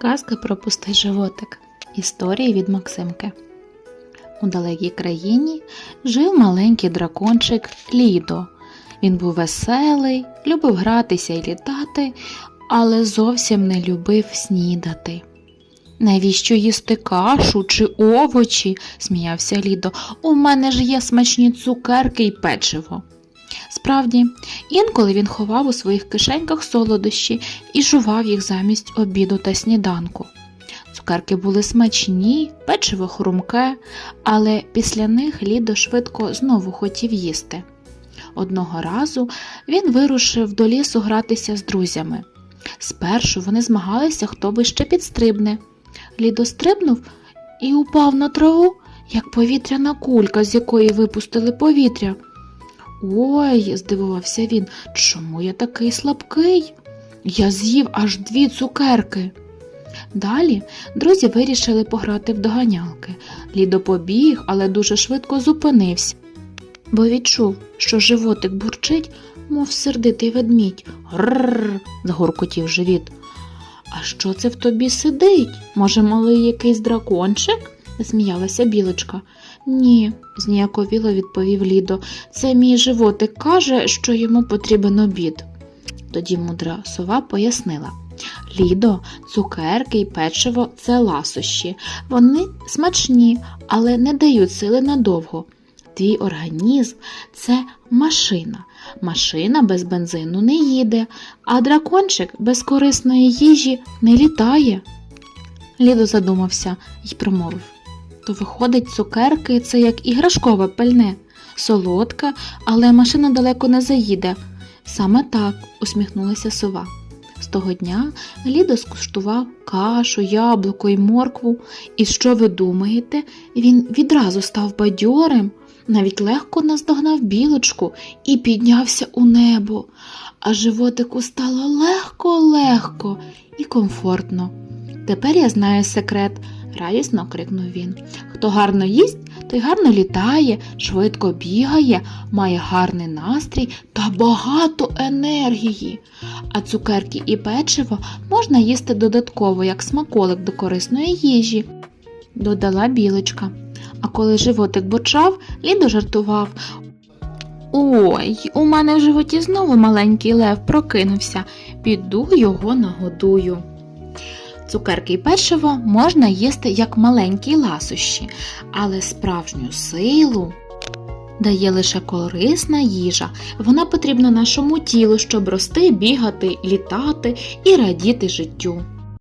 Казка про пустий животик. Історії від Максимки. У далекій країні жив маленький дракончик Лідо. Він був веселий, любив гратися і літати, але зовсім не любив снідати. Навіщо їсти кашу чи овочі? сміявся Лідо. У мене ж є смачні цукерки й печиво. Справді, інколи він ховав у своїх кишеньках солодощі і жував їх замість обіду та сніданку. Цукерки були смачні, печиво хрумке, але після них Лідо швидко знову хотів їсти. Одного разу він вирушив до лісу гратися з друзями. Спершу вони змагалися, хто вище підстрибне. Лідо стрибнув і упав на траву, як повітряна кулька, з якої випустили повітря. Ой, здивувався він, чому я такий слабкий? Я з'їв аж дві цукерки. Далі друзі вирішили пограти в доганялки. Лідо побіг, але дуже швидко зупинився, бо відчув, що животик бурчить, мов сердитий ведмідь. Грррр, загоркотів живіт. А що це в тобі сидить? Може, малий якийсь дракончик? Засміялася білочка. Ні, зніяковіло відповів Лідо. Це мій животик каже, що йому потрібен обід. Тоді мудра сова пояснила. Лідо, цукерки й печиво це ласощі. Вони смачні, але не дають сили надовго. Твій організм це машина. Машина без бензину не їде, а дракончик без корисної їжі не літає. Лідо задумався і промовив. То виходить, цукерки це як іграшкове пальне, солодке, але машина далеко не заїде. Саме так, усміхнулася сова. З того дня Лідо скуштував кашу, яблуко й моркву, і що ви думаєте, він відразу став бадьорим, навіть легко наздогнав білочку і піднявся у небо, а животику стало легко-легко і комфортно. Тепер я знаю секрет, радісно крикнув він. Хто гарно їсть, той гарно літає, швидко бігає, має гарний настрій та багато енергії. А цукерки і печиво можна їсти додатково, як смаколик до корисної їжі, додала білочка. А коли животик бочав, Лідо жартував. Ой, у мене в животі знову маленький лев прокинувся. Піду його нагодую. Цукерки і печиво можна їсти як маленькі ласощі, але справжню силу дає лише корисна їжа. Вона потрібна нашому тілу, щоб рости, бігати, літати і радіти життю.